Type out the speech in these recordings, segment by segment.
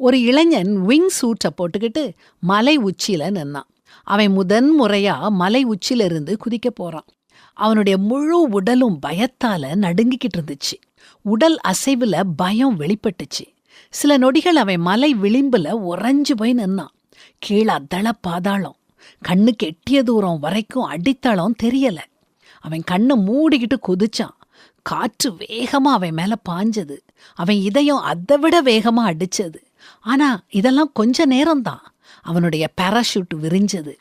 ஒரு இளைஞன் விங் சூட்டை போட்டுக்கிட்டு மலை உச்சியில நின்னான். அவன் முதன் முறையா மலை உச்சியிலிருந்து குதிக்க போறான். அவனுடைய முழு உடலும் பயத்தால நடுங்கிக்கிட்டு இருந்துச்சு. உடல் அசைவுல பயம் வெளிப்பட்டுச்சு. சில நொடிகள் அவன் மலை விளிம்புல உறைஞ்சு போய் நின்னான். கீழே அதள பாதாளம். கண்ணுக்கு எட்டிய தூரம் வரைக்கும் அடித்தளம் தெரியல. அவன் கண்ணை மூடிக்கிட்டு குதிச்சான். காற்று வேகமா அவன் மேல பாஞ்சது. அவன் இதயம் அதை விட வேகமா அடிச்சது. ஆனா இதெல்லாம் கொஞ்ச நேரம்தான். அவனுடைய பேராஷூட் விரிஞ்சது.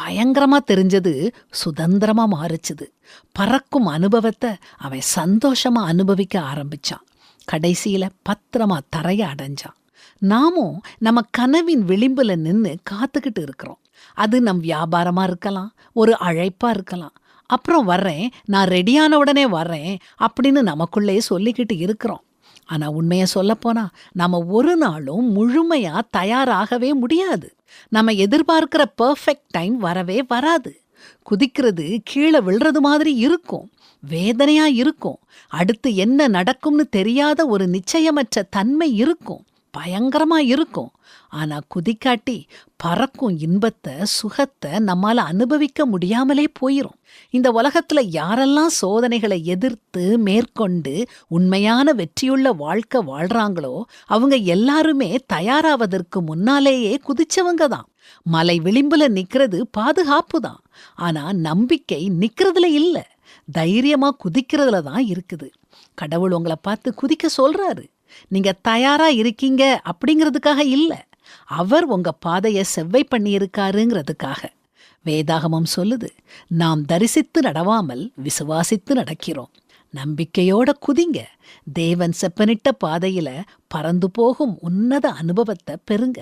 பயங்கரமா தெரிஞ்சது சுதந்திரமா மாறிச்சுது. பறக்கும் அனுபவத்தை அவன் சந்தோஷமா அனுபவிக்க ஆரம்பிச்சான். கடைசியில பத்திரமா தரைய அடைஞ்சான். நாமும் நம்ம கனவின் விளிம்புல நின்னு காத்துக்கிட்டு இருக்கிறோம். அது நம் வியாபாரமா இருக்கலாம் ஒரு அழைப்பா இருக்கலாம். அப்புறம் வர்றேன் நான் ரெடியான உடனே வர்றேன் அப்படின்னு நமக்குள்ளே சொல்லிக்கிட்டு இருக்கிறோம். ஆனால் உண்மையை சொல்லப்போனால் நம்ம ஒரு நாளும் முழுமையாக தயாராகவே முடியாது. நம்ம எதிர்பார்க்கிற பர்ஃபெக்ட் டைம் வரவே வராது. குதிக்கிறது கீழே விழுறது மாதிரி இருக்கும். வேதனையாக இருக்கும். அடுத்து என்ன நடக்கும்னு தெரியாத ஒரு நிச்சயமற்ற தன்மை இருக்கும். பயங்கரமா இருக்கும். ஆனா குதிக்காட்டி பறக்கும் இன்பத்தை சுகத்தை நம்மால அனுபவிக்க முடியாமலே போயிரும். இந்த உலகத்துல யாரெல்லாம் சோதனைகளை எதிர்த்து மேற்கொண்டு உண்மையான வெற்றியுள்ள வாழ்க்கை வாழ்றாங்களோ அவங்க எல்லாருமே தயாராவதற்கு முன்னாலேயே குதிச்சவங்க தான். மலை விளிம்புல நிக்கிறது பாதுகாப்பு தான். ஆனா நம்பிக்கை நிக்கிறதுல இல்ல. தைரியமா குதிக்கிறதுல தான் இருக்குது. கடவுள் உங்களை பார்த்து குதிக்க சொல்றாரு. நீங்க தயாரா இருக்கீங்க அப்படிங்கிறதுக்காக இல்ல. அவர் உங்க பாதைய செவ்வை பண்ணியிருக்காருங்கிறதுக்காக. வேதாகமம் சொல்லுது நாம் தரிசித்து நடவாமல் விசுவாசித்து நடக்கிறோம். நம்பிக்கையோட குதிங்க தேவன் செப்பனிட்ட பாதையில பறந்து போகும் உன்னத அனுபவத்தை பெறுங்க.